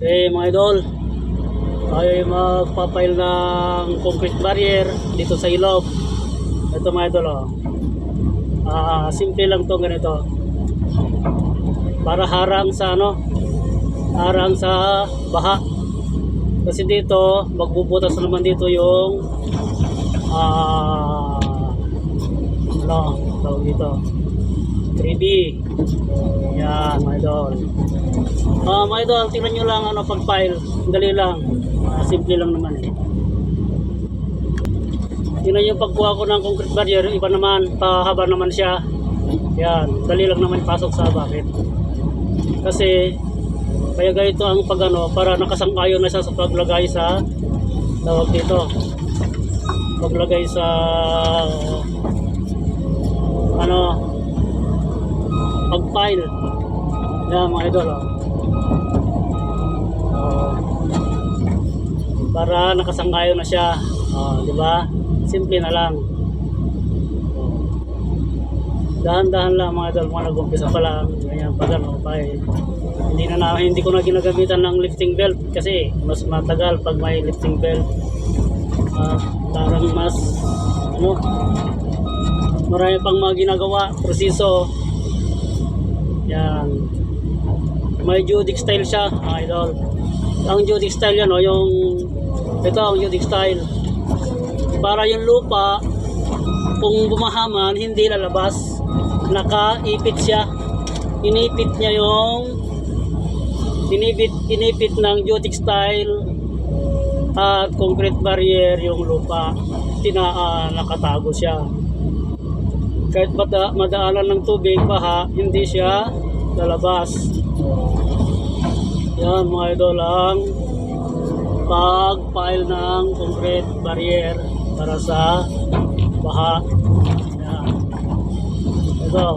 Eh mga idol, tayo ay magpapail ng concrete barrier dito sa ilog. Ito mga idol oh. Ah, simple lang to ganito. Para harang sa ano? Harang sa baha. Kasi dito, magbubutas na naman dito yung ah ano, tawag dito. 3B. Yan, mga idol. Ah, mga idol, tingnan nyo lang ano pag file. Dali lang. Ah, simple lang naman eh. Tingnan nyo pagkuha ko ng concrete barrier, iba naman, pahaba naman siya. Yan, dali lang naman pasok sa bucket. Kasi, kaya ganito ang pagano para nakasangkayon na siya sa paglagay sa tawag dito. Paglagay sa ano pag-file. Yan mga idol. Oh. Oh. Para nakasangkayo na siya. Oh, di ba? Simple na lang. Oh. Dahan-dahan lang mga idol, mga nag-umpisa pa lang. Ganyan pag ano, pa. Hindi na, na hindi ko na ginagamitan ng lifting belt kasi mas matagal pag may lifting belt. Ah, parang mas ano marami pang mga ginagawa, proseso. Yan. May Judic style siya, idol. Ang Judic style yan, oh, yung ito ang Judic style. Para yung lupa, kung bumahaman, hindi lalabas. Nakaipit siya. Inipit niya yung inipit, inipit ng Judic style at concrete barrier yung lupa. Tina, ah, nakatago siya kahit mada, madaanan ng tubig, baha, hindi siya lalabas. Yan mga idol ang pag-file ng concrete barrier para sa baha. Yan. Ito.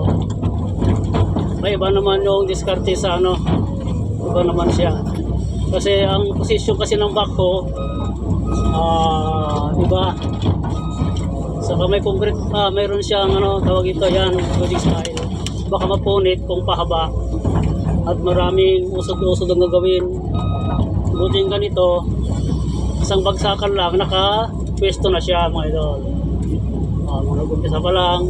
May iba naman yung diskarte sa ano. Iba naman siya. Kasi ang posisyon kasi ng backhoe ah, iba Saka may concrete, ah, mayroon siyang ano, tawag ito, yan, building style. Baka mapunit kung pahaba. At maraming usod-usod ang gagawin. Buti yung ganito, isang bagsakan lang, naka-pwesto na siya mga idol. Ah, mga nag-umpisa pa lang,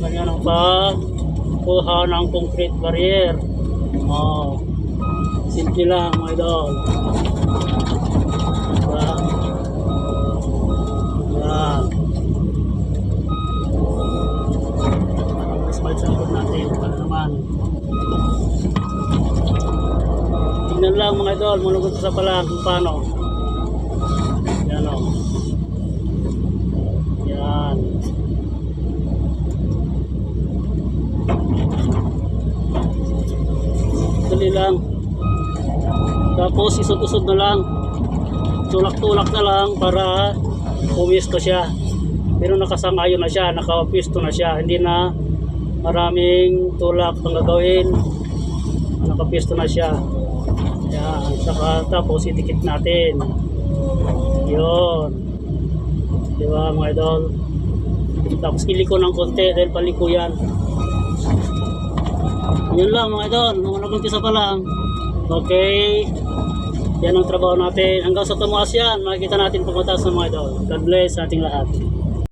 ganyan ang pagkuha ng concrete barrier. Oh, simple lang mga idol. Naman. Tingnan lang mga idol. Mulugod sa pala kung paano. Yan o. Yan. Dali lang. Tapos isod-usod na lang. Tulak-tulak na lang para pumisto siya. Pero nakasangayon na siya, nakapisto na siya. Hindi na maraming tulak ang gagawin. Nakapisto na siya. Yan. Saka tapos idikit natin. Yun. Di ba mga idol? Tapos iliko ng konti dahil paliko yan. Yun lang mga idol. Mga nag-umpisa pa lang. Okay. Yan ang trabaho natin. Hanggang sa tumaas yan, makikita natin pagmataas ng mga idol. God bless sa ating lahat.